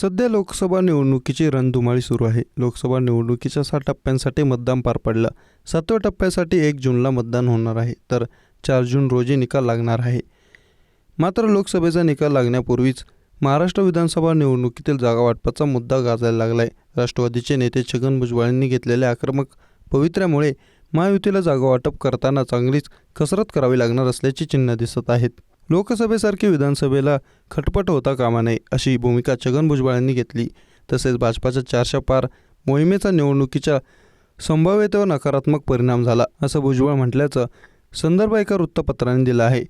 सध्या लोकसभा निवडणुकीची रणधुमाळी सुरू आहे. लोकसभा निवडणुकीच्या सहा टप्प्यांसाठी मतदान पार पडलं. सातव्या टप्प्यासाठी एक जूनला मतदान होणार आहे तर चार जून रोजी निकाल लागणार आहे. मात्र लोकसभेचा निकाल लागण्यापूर्वीच महाराष्ट्र विधानसभा निवडणुकीतील जागावाटपाचा मुद्दा गाजायला लागलाय. राष्ट्रवादीचे नेते छगन भुजबळांनी घेतलेल्या आक्रमक पवित्र्यामुळे महायुतीला जागावाटप करताना चांगलीच कसरत करावी लागणार असल्याची चिन्ह दिसत आहेत. लोकसभेसारखी विधानसभेला खटपट होता कामा नये अशी भूमिका छगन भुजबळ यांनी घेतली. तसेच भाजपाच्या चारशे पार मोहिमेचा निवडणुकीच्या संभाव्यतेवर नकारात्मक परिणाम झाला असं भुजबळ म्हटल्याचं संदर्भ एका वृत्तपत्राने दिला आहे.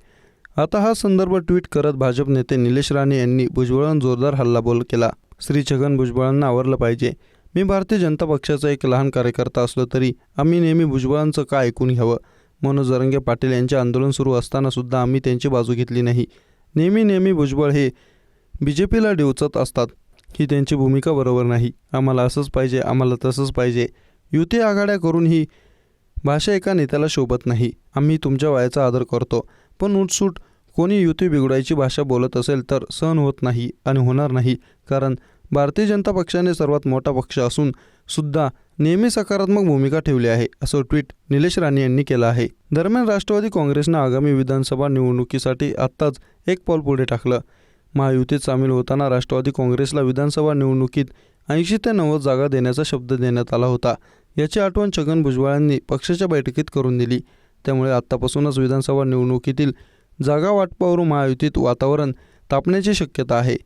आता हा संदर्भ ट्विट करत भाजप नेते निलेश राणे यांनी भुजबळांवर जोरदार हल्लाबोल केला. श्री छगन भुजबळांना आवरलं पाहिजे. मी भारतीय जनता पक्षाचा एक लहान कार्यकर्ता असलो तरी आम्ही नेहमी भुजबळांचं का ऐकून घ्यावं? मनोज जरंगे पाटील यांचे आंदोलन सुरू असताना सुद्धा आम्ही त्यांची बाजू घेतली नाही. नेहमी नेहमी भुजबळ हे बी जे पीला डिवचत असतात. ही त्यांची भूमिका बरोबर नाही. आम्हाला असंच पाहिजे आम्हाला तसंच पाहिजे. युती आघाड्या करून ही भाषा एका नेत्याला शोभत नाही. आम्ही तुमच्या वयाचा आदर करतो. पण उठसूट कोणी युती बिघडायची भाषा बोलत असेल तर सहन होत नाही आणि होणार नाही. कारण भारतीय जनता पक्षाने सर्वात मोठा पक्ष असून सुद्धा नेहमी सकारात्मक भूमिका ठेवली आहे असं ट्विट निलेश राणे यांनी केलं आहे. दरम्यान राष्ट्रवादी काँग्रेसनं आगामी विधानसभा निवडणुकीसाठी आत्ताच एक पाऊल पुढे टाकलं. महायुतीत सामील होताना राष्ट्रवादी काँग्रेसला विधानसभा निवडणुकीत ऐंशी ते नव्वद जागा देण्याचा शब्द देण्यात आला होता. याची आठवण छगन भुजबळांनी पक्षाच्या बैठकीत करून दिली. त्यामुळे आत्तापासूनच विधानसभा निवडणुकीतील जागा वाटपावरून महायुतीत वातावरण तापण्याची शक्यता आहे.